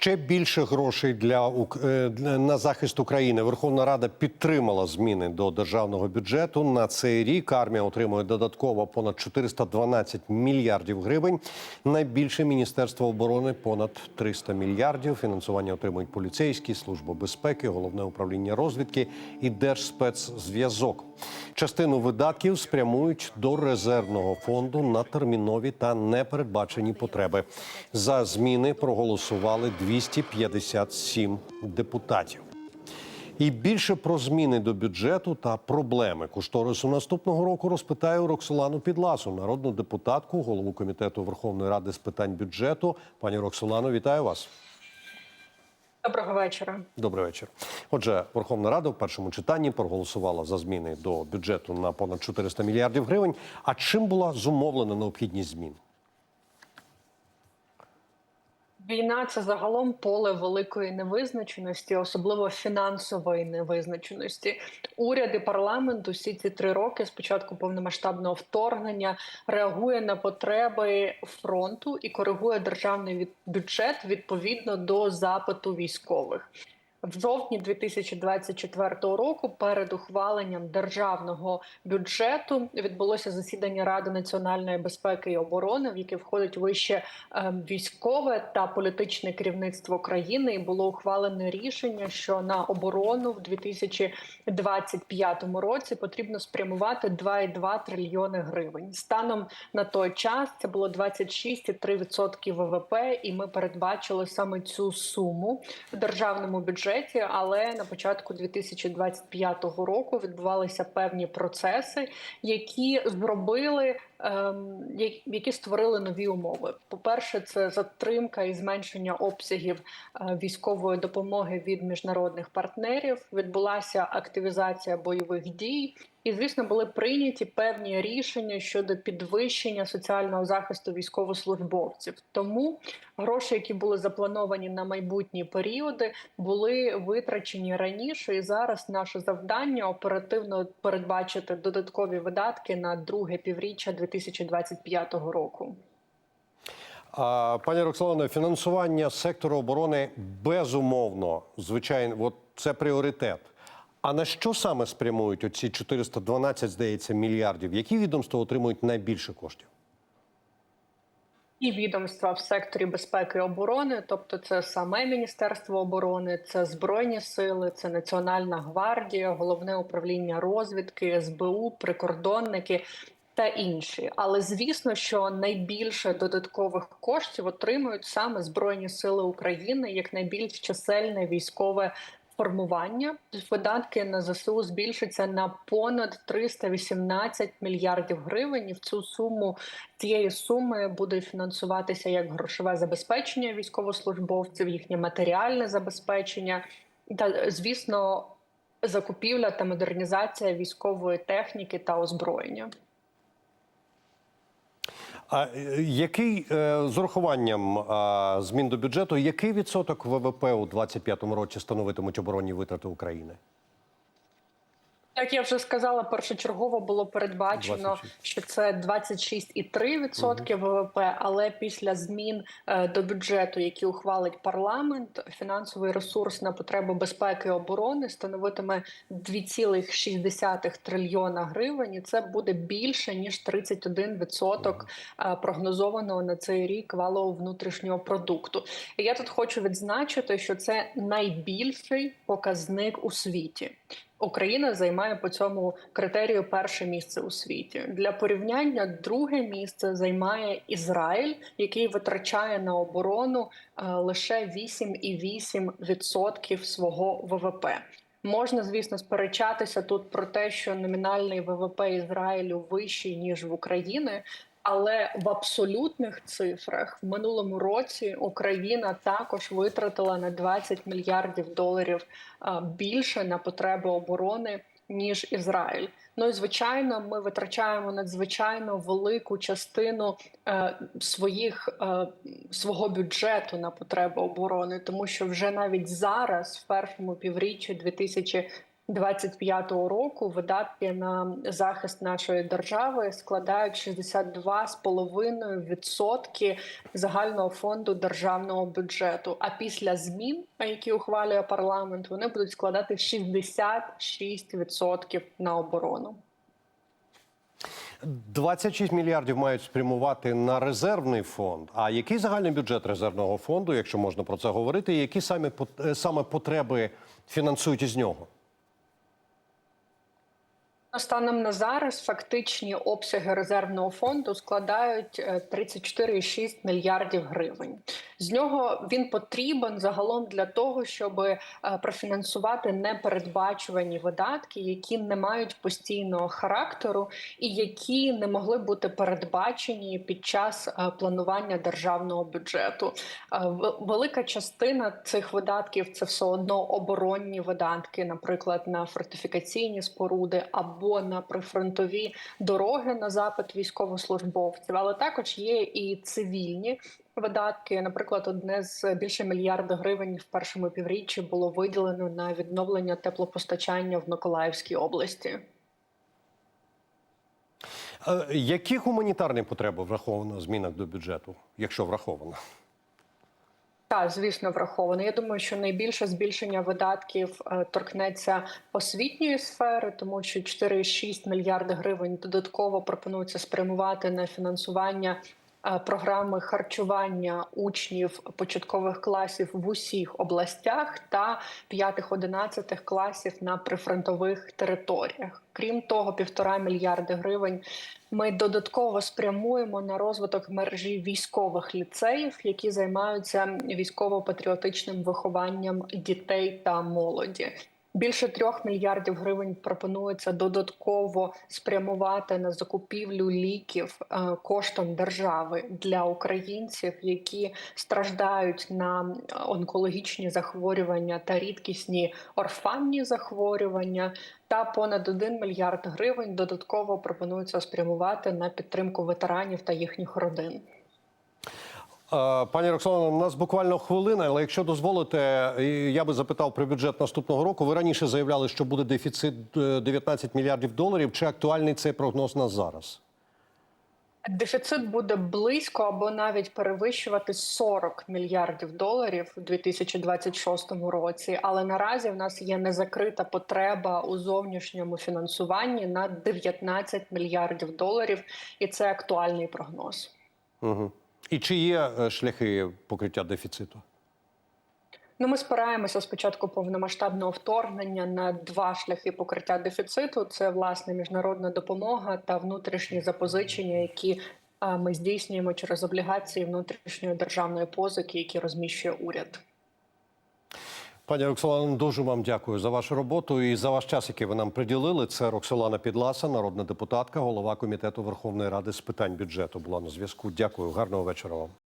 Ще більше грошей для е, на захист України. Верховна Рада підтримала зміни до державного бюджету. На цей рік армія отримує додатково понад 412 мільярдів гривень. Найбільше міністерство оборони понад 300 мільярдів. Фінансування отримують поліцейські, служба безпеки, головне управління розвідки і Держспецзв'язок. Частину видатків спрямують до резервного фонду на термінові та непередбачені потреби. За зміни проголосували 257 депутатів. І більше про зміни до бюджету та проблеми кошторису наступного року розпитаю Роксолану Підласу, народну депутатку, голову комітету Верховної Ради з питань бюджету. Пані Роксолано, вітаю вас. Доброго вечора. Добрий вечір. Отже, Верховна Рада в першому читанні проголосувала за зміни до бюджету на понад 400 мільярдів гривень. А чим була зумовлена необхідність змін? Війна це загалом поле великої невизначеності, особливо фінансової невизначеності. Уряд і парламент усі ці три роки з початку повномасштабного вторгнення реагує на потреби фронту і коригує державний бюджет відповідно до запиту військових. В жовтні 2024 року перед ухваленням державного бюджету відбулося засідання Ради національної безпеки і оборони, в яке входить вище ем, військове та політичне керівництво країни, і було ухвалене рішення, що на оборону в 2025 році потрібно спрямувати 2,2 трильйони гривень. Станом на той час це було 26,3% ВВП, і ми передбачили саме цю суму в державному бюджеті. Але на початку 2025 року відбувалися певні процеси, які зробили які створили нові умови. По-перше, це затримка і зменшення обсягів е, військової допомоги від міжнародних партнерів. Відбулася активізація бойових дій. І, звісно, були прийняті певні рішення щодо підвищення соціального захисту військовослужбовців. Тому гроші, які були заплановані на майбутні періоди, були витрачені раніше. І зараз наше завдання оперативно передбачити додаткові видатки на друге півріччя 2025 року. Пані Роксолано, фінансування сектору оборони безумовно, звичайно, от це пріоритет. А на що саме спрямують оці 412, здається, мільярдів? Які відомства отримують найбільше коштів? І відомства в секторі безпеки і оборони, тобто це саме Міністерство оборони, це Збройні сили, це Національна гвардія, головне управління розвідки, СБУ, прикордонники та інші. Але звісно, що найбільше додаткових коштів отримують саме Збройні Сили України як найбільш чисельне військове. Формування видатки на ЗСУ збільшаться на понад 318 мільярдів гривень. І в цю суму цієї суми буде фінансуватися як грошове забезпечення військовослужбовців, їхнє матеріальне забезпечення та, звісно, закупівля та модернізація військової техніки та озброєння. А е, який е, з урахуванням змін до бюджету, який відсоток ВВП у 2025 році становитимуть оборонні витрати України? Як я вже сказала, першочергово було передбачено, 26. що це 26,3% ВВП, але після змін е, до бюджету, які ухвалить парламент, фінансовий ресурс на потреби безпеки і оборони становитиме 2,6 трильйона гривень. І це буде більше ніж 31% е, прогнозованого на цей рік валового внутрішнього продукту. І я тут хочу відзначити, що це найбільший показник у світі. Україна займає по цьому критерію перше місце у світі. Для порівняння друге місце займає Ізраїль, який витрачає на оборону е, лише 8,8% свого ВВП. Можна, звісно, сперечатися тут про те, що номінальний ВВП Ізраїлю вищий ніж в Україні. Але в абсолютних цифрах в минулому році Україна також витратила на 20 мільярдів доларів більше на потреби оборони ніж Ізраїль. Ну і звичайно, ми витрачаємо надзвичайно велику частину е, своїх е, свого бюджету на потреби оборони, тому що вже навіть зараз, в першому півріччі 2025 року видатки на захист нашої держави складають 62,5% загального фонду державного бюджету. А після змін, які ухвалює парламент, вони будуть складати 66% на оборону. 26 мільярдів мають спрямувати на резервний фонд. А який загальний бюджет резервного фонду, якщо можна про це говорити, і які саме е, саме потреби фінансують із нього? Станом на зараз фактичні обсяги резервного фонду складають е, 34,6 мільярдів гривень. З нього він потрібен загалом для того, щоб е, профінансувати непередбачувані видатки, які не мають постійного характеру і які не могли бути передбачені під час е, планування державного бюджету. Е, Велика частина цих видатків це все одно оборонні видатки, наприклад, на фортифікаційні споруди або на прифронтові дороги на запит військовослужбовців, але також є і цивільні. Видатки, наприклад, одне з більше мільярда гривень в першому півріччі було виділено на відновлення теплопостачання в Миколаївській області. Е, Які гуманітарні потреби враховано в змінах до бюджету, якщо враховано? Так, звісно, враховано. Я думаю, що найбільше збільшення видатків е, торкнеться освітньої сфери, тому що 4,6 мільярди гривень додатково пропонується спрямувати на фінансування програми харчування учнів початкових класів в усіх областях та 5-11 класів на прифронтових територіях. Крім того, півтора мільярди гривень ми додатково спрямуємо на розвиток мережі військових ліцеїв, які займаються військово-патріотичним вихованням дітей та молоді. Більше трьох мільярдів гривень пропонується додатково спрямувати на закупівлю ліків е, коштом держави для українців, які страждають на онкологічні захворювання та рідкісні орфанні захворювання. Та понад 1 мільярд гривень додатково пропонується спрямувати на підтримку ветеранів та їхніх родин. Е, Пані Роксолано, у нас буквально хвилина, але якщо дозволите, е, я би запитав про бюджет наступного року. Ви раніше заявляли, що буде дефіцит е, 19 мільярдів доларів. Чи актуальний цей прогноз на зараз? Дефіцит буде близько або навіть перевищувати 40 мільярдів доларів у 2026 році. Але наразі в нас є незакрита потреба у зовнішньому фінансуванні на 19 мільярдів доларів, і це актуальний прогноз. Угу. І чи є е, шляхи покриття дефіциту? Ну, ми спираємося спочатку повномасштабного вторгнення на два шляхи покриття дефіциту: це власне міжнародна допомога та внутрішні запозичення, які ми здійснюємо через облігації внутрішньої державної позики, які розміщує уряд. Пані Роксолана, дуже вам дякую за вашу роботу і за ваш час, який ви нам приділили. Це Роксолана Підласа, народна депутатка, голова комітету Верховної Ради з питань бюджету. Була на зв'язку. Дякую, гарного вечора вам.